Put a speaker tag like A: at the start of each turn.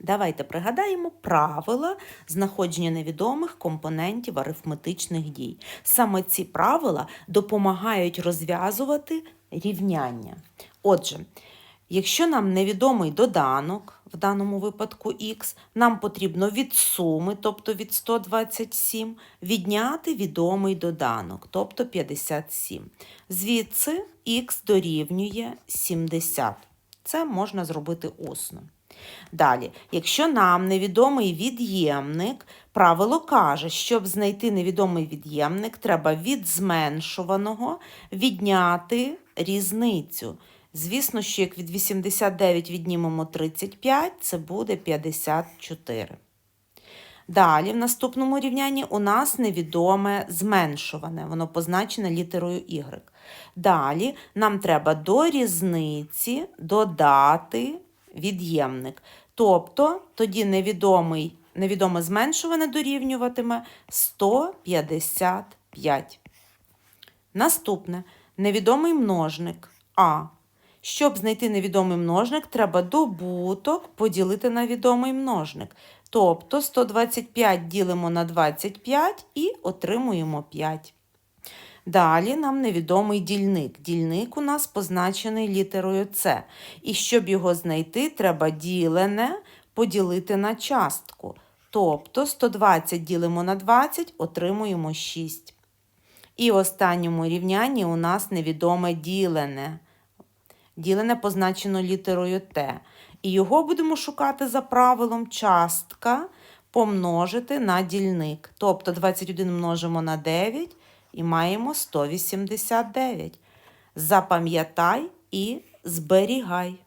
A: Давайте пригадаємо правила знаходження невідомих компонентів арифметичних дій. Саме ці правила допомагають розв'язувати рівняння. Отже, якщо нам невідомий доданок, в даному випадку х, нам потрібно від суми, тобто від 127, відняти відомий доданок, тобто 57. Звідси х дорівнює 70. Це можна зробити усно. Далі, якщо нам невідомий від'ємник, правило каже, щоб знайти невідомий від'ємник, треба від зменшуваного відняти різницю. Звісно, що як від 89 віднімемо 35, це буде 54. Далі, в наступному рівнянні у нас невідоме зменшуване, воно позначене літерою y. Далі нам треба до різниці додати від'ємник. Тобто тоді невідомий, невідоме зменшуване дорівнюватиме 155. Наступне невідомий множник А. Щоб знайти невідомий множник, треба добуток поділити на відомий множник. Тобто 125 ділимо на 25 і отримуємо 5. Далі нам невідомий дільник. Дільник у нас позначений літерою С. І щоб його знайти, треба ділене поділити на частку. Тобто 120 ділимо на 20, отримуємо 6. І в останньому рівнянні у нас невідоме ділене. Ділене позначено літерою Т. І його будемо шукати за правилом частка помножити на дільник. Тобто 21 множимо на 9 і маємо 189. Запам'ятай і зберігай.